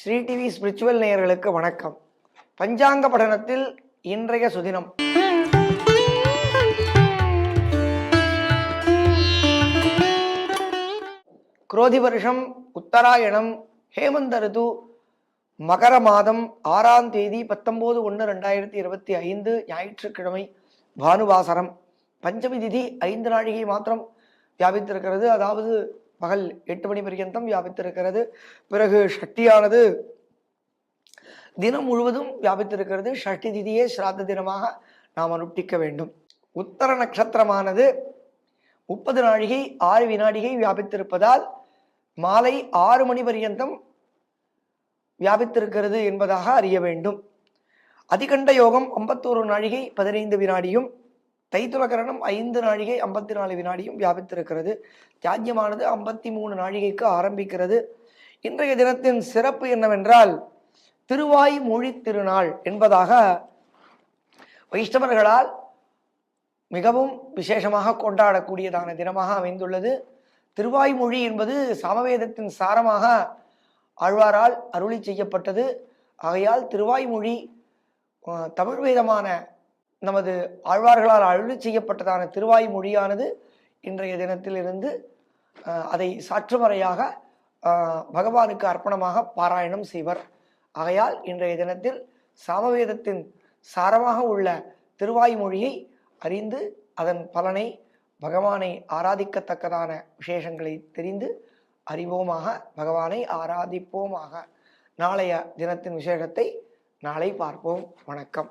Sri TV spiritual நேயர்களுக்கு வணக்கம். பஞ்சாங்க படனத்தில் இன்றைய சுதினம். குரோதி வருஷம் உத்தராயணம் ஹேமந்த ரிது மகர மாதம் ஆறாம் தேதி பத்தொம்போது ஒன்று ரெண்டாயிரத்தி இருபத்தி ஐந்து ஞாயிற்றுக்கிழமை பானுவாசரம். பஞ்சமி திதி ஐந்து நாழிகை மாத்திரம் வியாபித்திருக்கிறது. அதாவது பகல் எட்டு மணி பர்யந்தம் வியாபித்திருக்கிறது. பிறகு சக்தியானது தினம் முழுவதும் வியாபித்திருக்கிறது. ஷஷ்டி திதியே சிராத்த தினமாக நாம் அனுஷ்டிக்க வேண்டும். உத்தர நட்சத்திரமானது முப்பது நாழிகை ஆறு வினாடிகை வியாபித்திருப்பதால் மாலை ஆறு மணி பர்யந்தம் வியாபித்திருக்கிறது என்பதாக அறிய வேண்டும். அதிகண்ட யோகம் ஐம்பத்தோரு நாழிகை பதினைந்து வினாடியும் தைத்துலகரணம் ஐந்து நாழிகை ஐம்பத்தி நாலு வினாடியும் வியாபித்திருக்கிறது. தியாஜ்யமானது ஐம்பத்தி மூணு நாழிகைக்கு ஆரம்பிக்கிறது. இன்றைய தினத்தின் சிறப்பு என்னவென்றால் திருவாய் மொழி திருநாள் என்பதாக வைஷ்ணவர்களால் மிகவும் விசேஷமாக கொண்டாடக்கூடியதான தினமாக அமைந்துள்ளது. திருவாய்மொழி என்பது சமவேதத்தின் சாரமாக ஆழ்வாரால் அருளி செய்யப்பட்டது. ஆகையால் திருவாய்மொழி தமிழ் வேதமான நமது ஆழ்வார்களால் அருளி செய்யப்பட்டதான திருவாய்மொழியானது இன்றைய தினத்திலிருந்து அதை சாற்றுமறையாக பகவானுக்கு அர்ப்பணமாக பாராயணம் செய்வர். ஆகையால் இன்றைய தினத்தில் சாமவேதத்தின் சாரமாக உள்ள திருவாய் மொழியை அறிந்து அதன் பலனை பகவானை ஆராதிக்கத்தக்கதான விசேஷங்களை தெரிந்து அறிவோமாக பகவானை ஆராதிப்போமாக. நாளைய தினத்தின் விசேஷத்தை நாளை பார்ப்போம். வணக்கம்.